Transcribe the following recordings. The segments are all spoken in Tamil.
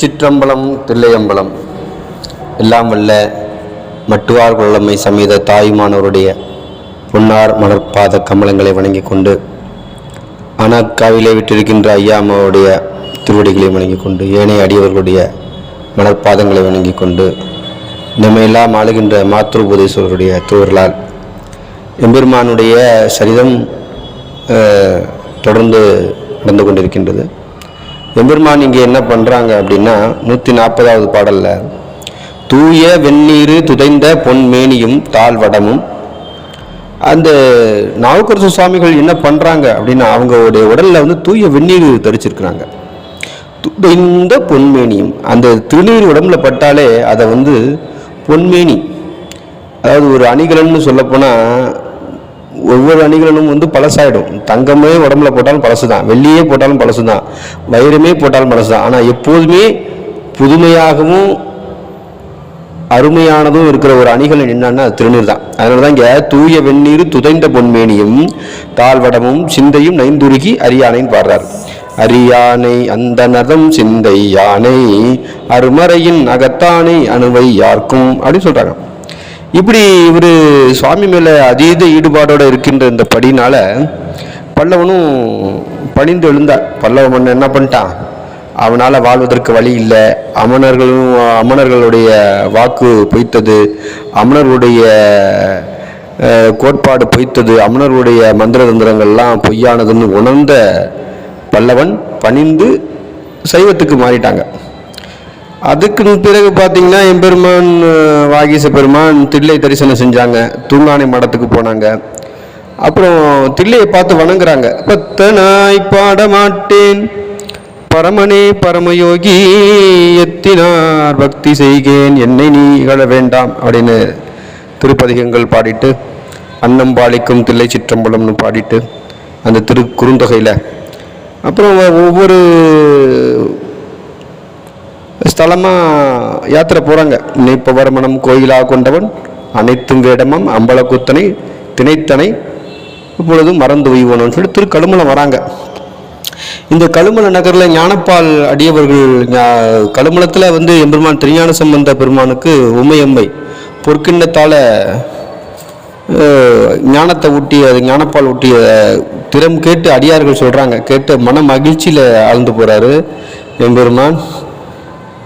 சிற்றம்பலம் தில்லையம்பலம். எல்லாம் வல்ல மட்டுவார் குழமை சமேத தாயுமானவருடைய பொன்னார் மலர்பாத கமலங்களை வணங்கிக் கொண்டு அனாக்காவிலே விட்டிருக்கின்ற ஐயா அம்மாவுடைய திருவடிகளை வணங்கிக் கொண்டு ஏனைய அடியவர்களுடைய மலர்பாதங்களை வணங்கிக் கொண்டு நம்மையெல்லாம் ஆளுகின்ற மாத்ருபதேஸ்வரருடைய திருவர்களால் எம்பெருமானுடைய சரிதம் தொடர்ந்து நடந்து கொண்டிருக்கின்றது. எம்பெருமான் இங்கே என்ன பண்ணுறாங்க அப்படின்னா நூற்றி நாற்பதாவது பாடலில் தூய வெந்நீர் துதைந்த பொன்மேனியும் தாழ்வடமும் அந்த நாவுக்கரசு சுவாமிகள் என்ன பண்ணுறாங்க அப்படின்னா அவங்களுடைய உடலில் வந்து தூய வெந்நீர் தரிச்சிருக்கிறாங்க. துதைந்த பொன்மேனியும் அந்த திருநீர் உடம்புல பட்டாலே அதை வந்து பொன்மேனி அதாவது ஒரு அணிகலன்னு சொல்லப்போனால் ஒவ்வொரு அணிகளும் வந்து பழசாயிடும். தங்கமே உடம்புல போட்டாலும் பழசு தான் வெள்ளியே போட்டாலும் பழசு தான் வைரமே போட்டாலும் பழசு தான் ஆனால் எப்போதுமே புதுமையாகவும் அருமையானதும் இருக்கிற ஒரு அணிகள் என்னன்னா திருநீர் தான். அதனால தான் இங்கே தூய வெந்நீர் துதைந்த பொன்மேனியும் தாழ்வடமும் சிந்தையும் நைந்துருகி அரியானைன்னு பாடுறார். அரியானை அந்த நதம் சிந்தை யானை அருமறையின் அகத்தானை அணுவை யாருக்கும் அப்படின்னு சொல்றாங்க. இப்படி இவர் சுவாமி மேலே அதீத ஈடுபாடோடு இருக்கின்ற இந்த படினால் பல்லவனும் பணிந்து எழுந்தார். பல்லவ மன்னன் என்ன பண்ணிட்டான்? அவனால் வாழ்வதற்கு வழி இல்லை. அமணர்களும் அமணர்களுடைய வாக்கு பொய்த்தது. அமணர்களுடைய கோட்பாடு பொய்த்தது. அமணர்களுடைய மந்திர தந்திரங்கள்லாம் பொய்யானதுன்னு உணர்ந்த பல்லவன் பணிந்து சைவத்துக்கு மாறிட்டாங்க. அதுக்கு பிறகு பார்த்தீங்கன்னா எம்பெருமான் அஹ், வாகீச பெருமான் தில்லை தரிசனம் செஞ்சாங்க. தூங்கானை மடத்துக்கு போனாங்க. அப்புறம் தில்லையை பார்த்து வணங்குறாங்க. பத்தனாய் பாட மாட்டேன் பரமனே பரமயோகி எத்தினார் பக்தி செய்கேன். என்னை நீ இகழ வேண்டாம் அப்படின்னு திருப்பதிகங்கள் பாடிட்டு அன்னம் பாலிக்கும் தில்லை சிற்றம்பலம்னு பாடிட்டு அந்த திரு குறுந்தொகையில். அப்புறம் ஒவ்வொரு ஸ்தலமாக யாத்திரை போகிறாங்க நினைப்பவர் மனம் கோயிலாக கொண்டவன் அனைத்தும் வேடமம் அம்பலக்குத்தனை திணைத்தனை இப்பொழுதும் மறந்து உய்வனும் சொல்லி திரு கழுமலம் வராங்க. இந்த கழுமல நகரில் ஞானப்பால் அடியவர்கள் கழுமலத்தில் வந்து எம்பெருமான் திருஞான சம்பந்த பெருமானுக்கு உமையம்மை பொற்கிண்ணத்தால் ஞானத்தை ஊட்டி அது ஞானப்பால் ஊட்டிய திறம் கேட்டு அடியார்கள் சொல்கிறாங்க கேட்டு மன மகிழ்ச்சியில் ஆழ்ந்து போகிறாரு எம்பெருமான்.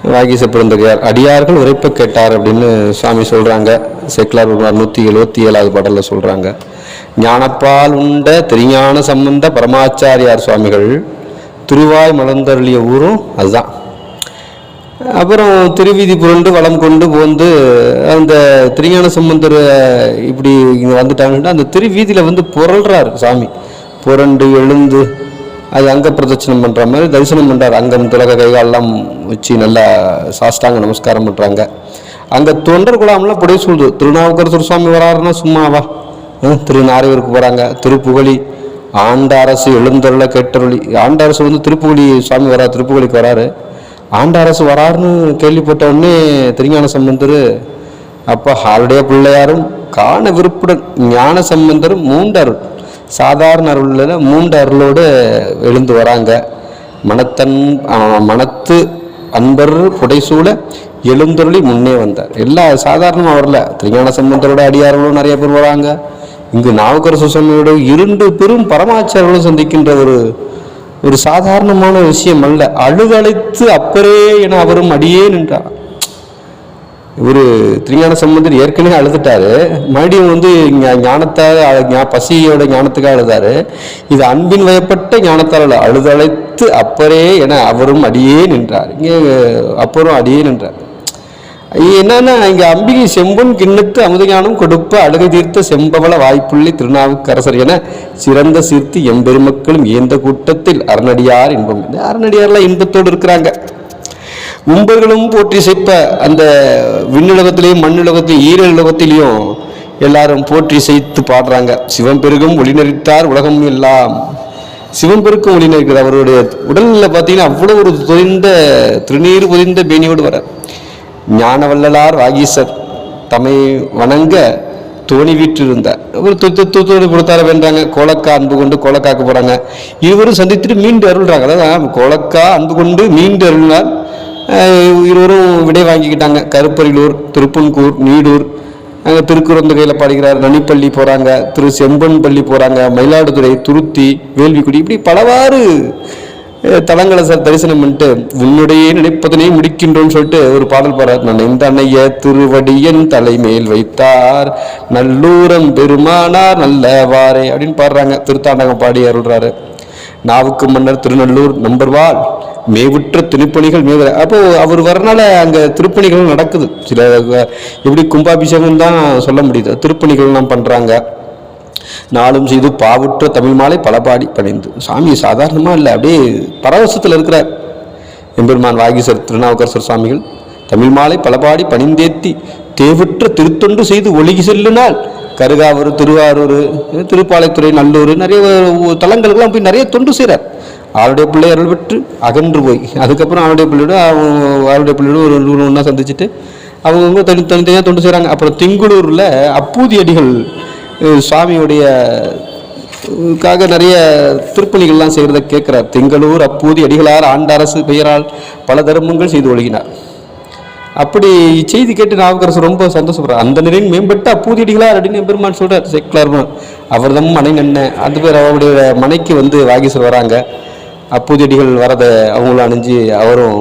வாகீச பிறந்தகையார் அடியார்கள் உரைப்ப கேட்டார் அப்படின்னு சுவாமி சொல்கிறாங்க செக்லார் நூற்றி எழுபத்தி ஏழாவது பாடலில் சொல்கிறாங்க ஞானப்பால் உண்ட திருஞான சம்பந்த பரமாச்சாரியார் சுவாமிகள் திருவாய் மலர்ந்தருளிய ஊரும் அதுதான். அப்புறம் திருவீதி புரண்டு வளம் கொண்டு போந்து அந்த திருஞான சம்பந்தர் இப்படி இங்கே வந்துட்டாங்கன்னா அந்த திருவீதியில் வந்து புரள்றார் சாமி புரண்டு எழுந்து அது அங்க பிரதட்சணம் பண்ணுற மாதிரி தரிசனம் பண்ணுறாரு அங்கம் துலக கைகாலெல்லாம் வச்சு நல்லா சாஷ்டாங்க நமஸ்காரம் பண்ணுறாங்க அங்கே தொண்டர் குழாம்லாம் புடைய சொல்லுது திருநாவுக்கரசர் சுவாமி வராருன்னா சும்மாவா? திருநாரையூருக்கு போகிறாங்க திருப்புகழி ஆண்ட அரசு எழுந்தருள கேட்டருளி. ஆண்ட அரசு வந்து திருப்புகழி சுவாமி வராரு திருப்புகழிக்கு வராரு. ஆண்ட அரசு வராருன்னு கேள்விப்பட்ட உடனே திருஞான சம்பந்தர் அப்போ அவருடைய பிள்ளையாரும் காண விருப்புடன் ஞான சம்பந்தரும் மூண்டருள் சாதாரண அருளில் மூன்று அருளோடு எழுந்து வராங்க. மனத்தன் மனத்து அன்பர் புடைசூழ எழுந்தருளி முன்னே வந்தார். எல்லா சாதாரணமாக வரல திருஞான சம்பந்தரோட அடியார்களும் நிறைய பேர் வராங்க. இங்கு நாவுக்கரசு சுவாமியோட இரண்டு பெரும் பரமாச்சாரர்களும் சந்திக்கின்ற ஒரு ஒரு சாதாரணமான விஷயம் அல்ல. அழுதழைத்து அப்பரே என அவரும் அடியே நின்றார். இவர் திருஞான சம்பந்தர் ஏற்கனவே அழுதுட்டாரு. மறுபடியும் வந்து ஞானத்தை ஞானத்தால் பசியோட ஞானத்துக்காக அழுதாரு. இது அன்பின் வயப்பட்ட ஞானத்தால் அழுதழைத்து அப்பரே என அவரும் அடியே நின்றார். இங்கே அப்பரும் அடியே நின்றார். என்னன்னா இங்க அம்பிகை செம்பன் கிண்ணத்து அமுதஞானம் கொடுப்ப அழகு தீர்த்த செம்பவள வாய்ப்புள்ளி திருநாவுக்கரசர் என சிறந்த சீர்த்தி எம்பெருமக்களும் ஏந்த கூட்டத்தில் அரணடியார் இன்பம். அரணடியார்லாம் இன்பத்தோடு இருக்கிறாங்க. உம்பர்களும் போற்றி செய்ப்ப அந்த விண்ணுலகத்திலையும் மண்ணுலகத்திலையும் ஈரலுலகத்திலையும் எல்லாரும் போற்றி செய்து பாடுறாங்க. சிவம்பெருகும் பெருகும் உலகம் எல்லாம். சிவம்பெருக்கும் பெருக்கும் அவருடைய உடலில் பார்த்தீங்கன்னா அவ்வளோ ஒரு தொய்ந்த திருநீர் பொதிந்த பேணியோடு வர ஞானவல்லலார் வாகீசர் தம்மை வணங்க தோணி வீற்றிருந்தார். ஒரு துத்து தூத்தோடு கொடுத்தார வேண்டாங்க கோலக்கா அன்பு கொண்டு கோலக்காக்கு போகிறாங்க இருவரும் சந்தித்துட்டு மீண்டு அருள்றாங்க. அதாவது கோலக்கா அன்பு கொண்டு மீண்டு அருள்னார். இருவரும் விடை வாங்கிக்கிட்டாங்க. கருப்பரிலூர் திருப்பன்கூர் நீடூர். அங்கே திருக்குறந்தகையில் பாடுகிறார் நனிப்பள்ளி போகிறாங்க திரு செம்பன் பள்ளி போகிறாங்க மயிலாடுதுறை துருத்தி வேள்விக்குடி இப்படி பலவாறு தலங்களை சார் தரிசனம் பண்ணிட்டு உன்னுடைய நினைப்பதனை முடிக்கின்றோன்னு சொல்லிட்டு ஒரு பாடல் பாடுறார். நான் இந்த அன்னைய திருவடியன் தலைமேல் வைத்தார் நல்லூரம் பெருமானார் நல்லவாறே அப்படின்னு பாடுறாங்க. திருத்தாண்டகம் பாடி அருள்றாரு. நாவுக்கு மன்னர் திருநள்ளூர் நம்பர்வாள். மேவுற்ற திருப்பணிகள் மேவர அப்போ அவர் வரனால அங்கே திருப்பணிகள் நடக்குது. சில எப்படி கும்பாபிஷேகம் தான் சொல்ல முடியுது. திருப்பணிகள்லாம் பண்ணுறாங்க நாளும் செய்து பாவுற்ற தமிழ் மாலை பலபாடி பணிந்து. சாமி சாதாரணமாக இல்லை அப்படியே பரவசத்தில் இருக்கிறார் எம்பெருமான் வாகீசர் திருநாவுக்கரசர் சுவாமிகள் தமிழ் மாலை பலபாடி பணிந்தேத்தி தேவுற்ற திருத்தொண்டு செய்து ஒழுகி செல்லினால் கருகாவூர் திருவாரூர் திருப்பாலைத்துறை நல்லூர் நிறைய தலங்களுக்கெல்லாம் போய் நிறைய தொண்டு செய்கிறார் அவருடைய பிள்ளை அருள் பெற்று அகன்று போய். அதுக்கப்புறம் அவருடைய பிள்ளையோட அவங்க அவருடைய பிள்ளையோட ஒரு நூறு ஒன்றா சந்திச்சுட்டு அவங்கவுங்க தனி தனித்தனியாக தொண்டு செய்கிறாங்க அப்புறம் திங்குளூரில் அப்பூதி அடிகள் சுவாமியுடைய காக நிறைய திருப்பணிகள்லாம் செய்கிறத கேட்குறார். திங்களூர் அப்பூதி அடிகளார் ஆண்டரசு பெயரால் பல தர்மங்கள் செய்து ஒழுகினார். அப்படி செய்தி கேட்டு நாவுக்கரசு ரொம்ப சந்தோஷப்படுறார். அந்த நிலையில் மேம்பட்ட அப்பூதி அடிகளார் அப்படின்னு பெருமான் சொல்கிறார் செக்லார் அவர் தான் மனை நன்ன. அது பேர் அவருடைய மனைக்கு வந்து வாகீசர் வராங்க. அப்பூதி அடிகள் வரதை அவங்களும் அணிஞ்சு அவரும்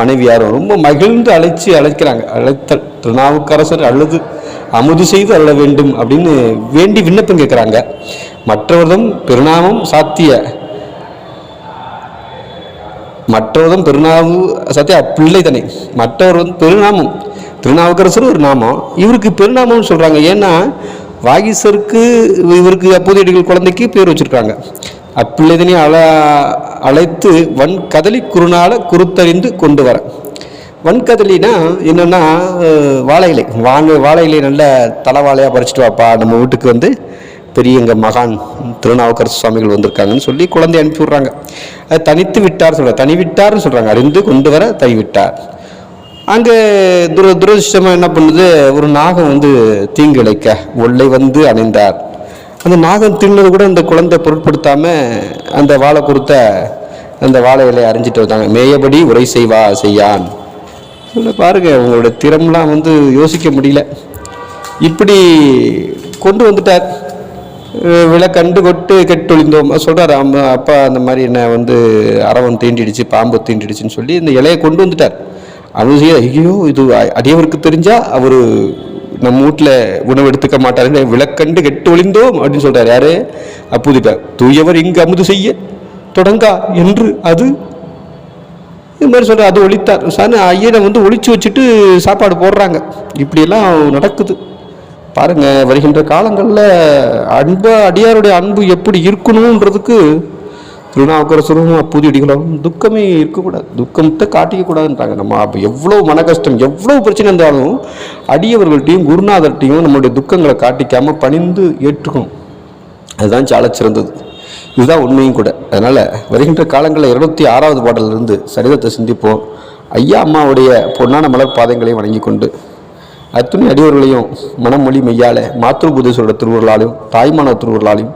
மனைவியாரும் ரொம்ப மகிழ்ந்து அழைச்சி அழைக்கிறாங்க. அழைத்தல் திருநாவுக்கரசர் அழுது அமுது செய்து அள்ள வேண்டும் அப்படின்னு வேண்டி விண்ணப்பம் கேட்குறாங்க. மற்றவர்தம் பெருநாமம் சாத்திய மற்றவர்தம் பெருநாவு சாத்திய பிள்ளை தனி. மற்றவர் வந்து பெருநாமம். திருநாவுக்கரசர் ஒரு நாமம். இவருக்கு பெருநாமம்னு சொல்கிறாங்க ஏன்னா வாகிசருக்கு இவருக்கு அப்போதையடிகள் குழந்தைக்கு பேர் வச்சுருக்காங்க. அப்பிள்ளைதனை அழ அழைத்து வன் கதலி குறுநாள குறுத்தறிந்து கொண்டு வர. வன்கதலினா என்னென்னா வாழை இலை. வாங்க வாழை இலை நல்ல தலை வாழையாக பறிச்சிட்டு வாப்பா. நம்ம வீட்டுக்கு வந்து பெரிய எங்கள் மகான் திருநாவுக்கரசு சுவாமிகள் வந்திருக்காங்கன்னு சொல்லி குழந்தை அனுப்பி விட்றாங்க. அது தனித்து விட்டார் சொல்கிறார் தனி விட்டார்னு சொல்கிறாங்க அறிந்து கொண்டு வர தனி விட்டார் அங்கே துர துரதிருஷ்டமாக என்ன பண்ணுது? ஒரு நாகம் வந்து தீங்கு இழைக்க ஒல்லை வந்து அணைந்தார். அந்த நாகம் தின்னது கூட அந்த குழந்தை பொருட்படுத்தாம அந்த வாழை கொடுத்த அந்த வாழை இலையை அறிஞ்சிட்டு வந்தாங்க. மேயபடி உரை செய்வா செய்யான். சொல்ல பாருங்க உங்களோட திறம்லாம் வந்து யோசிக்க முடியல. இப்படி கொண்டு வந்துட்டார். அஹ் விளக்கண்டு கொட்டு கெட்டொழிந்தோம். சொல்கிறார் அம்மா அப்பா அந்த மாதிரி என்ன வந்து அரவம் தீண்டிடுச்சு பாம்பு தீண்டிடுச்சுன்னு சொல்லி இந்த இலையை கொண்டு வந்துட்டார். அவசியம் ஐயோ இது அடியவருக்கு தெரிஞ்சால் அவர் நம்ம வீட்டில் உணவு எடுத்துக்க மாட்டாரு விளக்கண்டு கெட்டு ஒளிந்தோம் அப்படின்னு சொல்கிறார் யாரு? அப்புதிட்டார் தூயவர் இங்கு அமுது செய்ய தொடங்கா என்று அது. இது மாதிரி சொல்ற அது ஒழித்தார். சார் ஐயனை வந்து ஒழிச்சு வச்சுட்டு சாப்பாடு போடுறாங்க. இப்படியெல்லாம் நடக்குது. பாருங்கள் வருகின்ற காலங்களில் அன்பு அடியாருடைய அன்பு எப்படி இருக்கணுன்றதுக்கு திருநாவுக்கரசரும் அப்பூதி அடிகளும் துக்கமே இருக்கக்கூடாது. துக்கத்தை காட்டிக்கக்கூடாதுன்றாங்க. நம்ம அப்போ எவ்வளோ மன கஷ்டம் எவ்வளோ பிரச்சனை இருந்தாலும் அடியவர்கள்ட்டையும் குருநாதர்கிட்டையும் நம்மளுடைய துக்கங்களை காட்டிக்காமல் பணிந்து ஏற்றுக்கணும். அதுதான் சால சிறந்தது. இதுதான் உண்மையும் கூட. அதனால் வருகின்ற காலங்களில் இருநூத்தி ஆறாவது பாடலிருந்து சரிதத்தை சிந்திப்போம். ஐயா அம்மாவுடைய பொன்னான மலர் பாதங்களை வணங்கி கொண்டு அத்துணை அடியவர்களையும் மனமொழி மெய்யால மாத்ருபுதேஸ்வரோட திருவுருளாலையும் தாய்மான திருவுருளாலையும்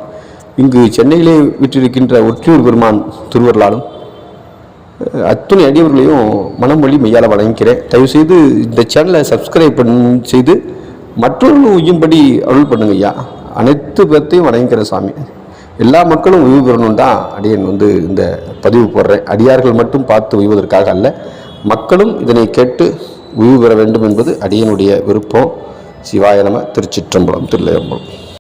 இங்கு சென்னையிலே விற்றிருக்கின்ற ஒற்றியூர் பெருமான் திருவருளாலும் அத்துணை அடியவர்களையும் மனமொழி மெய்யால வழங்கிக்கிறேன். தயவுசெய்து இந்த சேனலை சப்ஸ்கிரைப் பண்ணி செய்து மற்றவர்களும் உய்யும்படி அருள் பண்ணுங்க ஐயா. அனைத்து பேர்த்தையும் வணங்கிக்கிற சாமி. எல்லா மக்களும் உய்வு பெறணும் தான் அடியன் வந்து இந்த பதிவு போடுறேன். அடியார்கள் மட்டும் பார்த்து உய்வதற்காக அல்ல மக்களும் இதனை கேட்டு உய்வு பெற வேண்டும் என்பது அடியனுடைய விருப்பம். சிவாய நம திருச்சிற்றம்பலம் திருளையம்பலம்